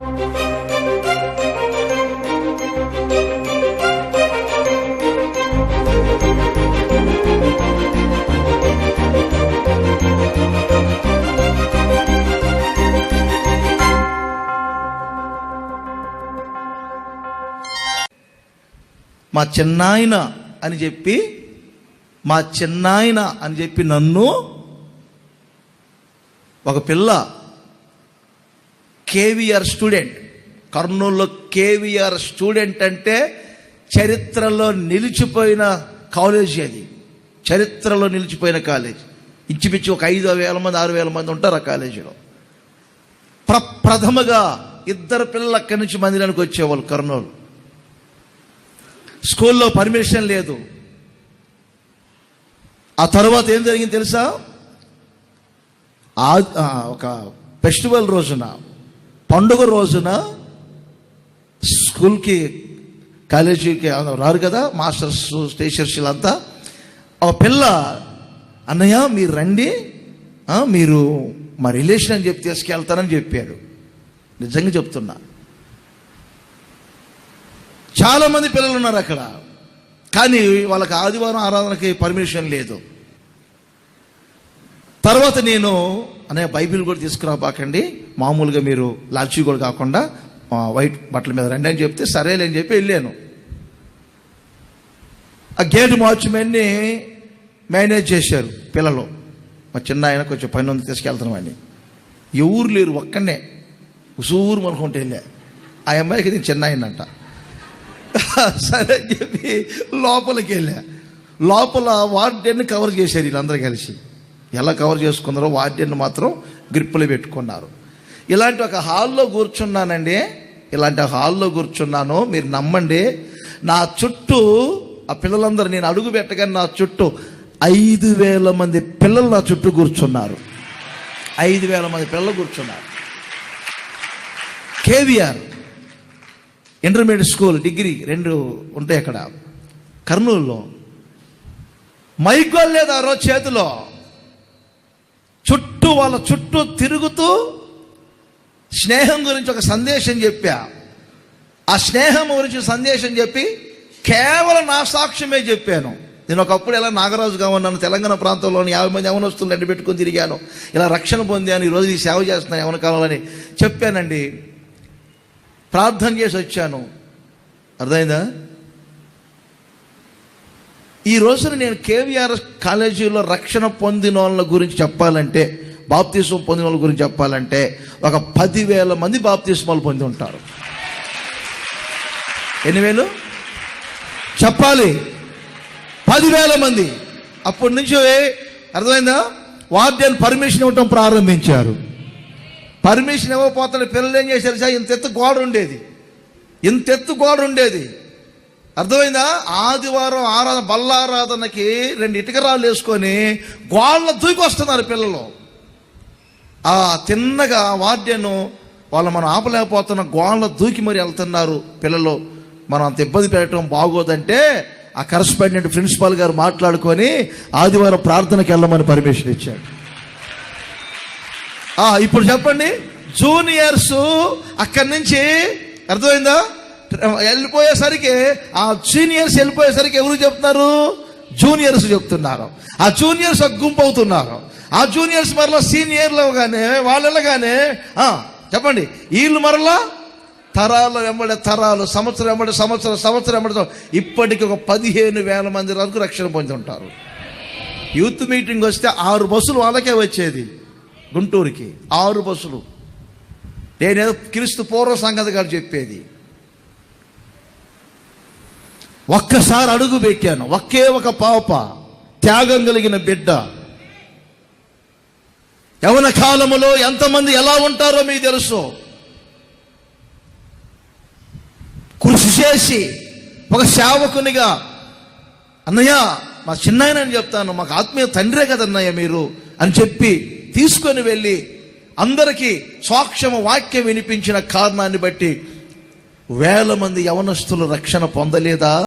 మా చిన్నాయన అని చెప్పి మా చిన్నాయన అని చెప్పి నన్ను ఒక పిల్ల కేవీఆర్ స్టూడెంట్. కర్నూలులో కేవీఆర్ స్టూడెంట్ అంటే చరిత్రలో నిలిచిపోయిన కాలేజీ అది. చరిత్రలో నిలిచిపోయిన కాలేజ్. ఇంచుమించు ఒక ఐదు వేల మంది ఆరు వేల మంది ఉంటారు ఆ కాలేజీలో. ప్రప్రథమగా ఇద్దరు పిల్లలు అక్కడి నుంచి మందిరానికి వచ్చేవాళ్ళు కర్నూలు. స్కూల్లో పర్మిషన్ లేదు. ఆ తర్వాత ఏం జరిగింది తెలుసా? ఒక ఫెస్టివల్ రోజున పండుగ రోజున స్కూల్కి కాలేజీకి రారు కదా మాస్టర్స్ టీచర్స్ అంతా. ఒక పిల్ల అన్నయ్య మీరు రండి. మీరు మా రిలేషన్ అని చెప్పి తీసుకెళ్తానని చెప్పాడు నిజంగా చెప్తున్నా. చాలామంది పిల్లలు ఉన్నారు అక్కడ. కానీ వాళ్ళకి ఆదివారం ఆరాధనకి పర్మిషన్ లేదు. తర్వాత నేను అనే బైబిల్ కూడా తీసుకురాబాకండి. మామూలుగా మీరు లాల్చీ కూడా కాకుండా వైట్ బట్టల మీద రండి అని చెప్తే సరేలే అని చెప్పి వెళ్ళాను. ఆ గేట్ వాచ్మెన్ని మేనేజ్ చేశారు పిల్లలు. మా చిన్న ఆయన కొంచెం పని ఉంది తీసుకెళ్తున్నామని ఎవరు లేరు ఒక్కనే. ఉసూరు మనకుంటే వెళ్ళా. ఆ అమ్మాయికి నేను చిన్న ఆయనంట సరే అని చెప్పి లోపలికి వెళ్ళా. లోపల వార్డెన్ కవర్ చేశారు వీళ్ళందరూ కలిసి. ఎలా కవర్ చేసుకున్నారో వార్డెన్ మాత్రం గ్రిప్పులు పెట్టుకున్నారు. ఇలాంటి ఒక హాల్లో కూర్చున్నానండి. ఇలాంటి హాల్లో కూర్చున్నాను. మీరు నమ్మండి. నా చుట్టూ ఆ పిల్లలందరూ నేను అడుగు పెట్టగానే నా చుట్టూ ఐదు వేల మంది పిల్లలు నా చుట్టూ కూర్చున్నారు. ఐదు వేల మంది పిల్లలు కూర్చున్నారు. కేవీఆర్ ఇంటర్మీడియట్ స్కూల్ డిగ్రీ రెండు ఉంటాయి అక్కడ. కర్నూలులో. మైకోల్ లేదు ఆ రోజు చేతిలో. చుట్టూ వాళ్ళ చుట్టూ తిరుగుతూ స్నేహం గురించి ఒక సందేశం చెప్పా. ఆ స్నేహం గురించి సందేశం చెప్పి కేవలం నా సాక్ష్యమే చెప్పాను. నేను ఒకప్పుడు ఎలా నాగరాజుగా ఉన్నాను తెలంగాణ ప్రాంతంలోని యాభై మంది యవనస్తులు ఎండ పెట్టుకుని తిరిగాను. ఇలా రక్షణ పొందాను ఈరోజు ఈ సేవ చేస్తున్నాను యవన కావాలని చెప్పానండి ప్రార్థన చేసి వచ్చాను. అర్థమైందా? ఈ రోజున నేను కేవీఆర్ కాలేజీలో రక్షణ పొందిన వాళ్ళ గురించి చెప్పాలంటే బాప్తీసం పొందిన వాళ్ళ గురించి చెప్పాలంటే ఒక పదివేల మంది బాప్తీస్మాలు పొంది ఉంటారు. ఎన్ని వేలు? చెప్పాలి. పదివేల మంది. అప్పటి నుంచి అర్థమైందా? వార్డెన్ పర్మిషన్ ఇవ్వటం ప్రారంభించారు. పర్మిషన్ ఇవ్వకపోతే పిల్లలు ఏం చేశారు? సార్ ఇంత ఎత్తు గోడ ఉండేది. ఇంత ఎత్తు గోడ ఉండేది. అర్థమైందా? ఆదివారం ఆరాధన బల్లారాధనకి రెండు ఇటుకరాలు వేసుకొని గోళ్ళ దూకి వస్తున్నారు పిల్లలు. ఆ తిన్నగా వాద్యను వాళ్ళు మనం ఆపలేకపోతున్న గోళ్ళ దూకి మరి వెళ్తున్నారు పిల్లలు. మనం అంత ఇబ్బంది పెట్టడం బాగోదంటే ఆ కరస్పాండెంట్ ప్రిన్సిపాల్ గారు మాట్లాడుకొని ఆదివారం ప్రార్థనకి వెళ్ళమని పర్మిషన్ ఇచ్చాడు. ఇప్పుడు చెప్పండి. జూనియర్స్ అక్కడి నుంచి అర్థమైందా? వెళ్ళిపోయేసరికి ఆ సీనియర్స్ వెళ్ళిపోయేసరికి ఎవరు చెప్తున్నారు? జూనియర్స్ చెప్తున్నారు. ఆ జూనియర్స్ ఒక గుంపు అవుతున్నారు. ఆ జూనియర్స్ మరలా సీనియర్లు కానీ వాళ్ళు చెప్పండి. వీళ్ళు మరలా తరాలు వెంబడి తరాలు సంవత్సరం వెంబడి సంవత్సరం సంవత్సరం వెంబడి ఇప్పటికి ఒక పదిహేను వేల మంది వరకు రక్షణ పొంది ఉంటారు. యూత్ మీటింగ్ వస్తే ఆరు బస్సులు వాళ్ళకే వచ్చేది గుంటూరుకి. ఆరు బస్సులు. నేనేదో క్రీస్తు పూర్వ సంగతి గారు చెప్పేది. ఒక్కసారి అడుగు పెట్టాను ఒకే ఒక పాప త్యాగం కలిగిన బిడ్డ. యవన కాలములో ఎంతమంది ఎలా ఉంటారో మీకు తెలుసు. కృషి చేసి ఒక సేవకునిగా అన్నయ్య మా చిన్నాయన అని చెప్తాను మాకు ఆత్మీయ తండ్రే కదన్నయ్య మీరు అని చెప్పి తీసుకొని వెళ్ళి అందరికీ సాక్ష్యము వాక్యం వినిపించిన కారణాన్ని బట్టి వేల మంది యవనస్తులు రక్షణ పొందలేదా?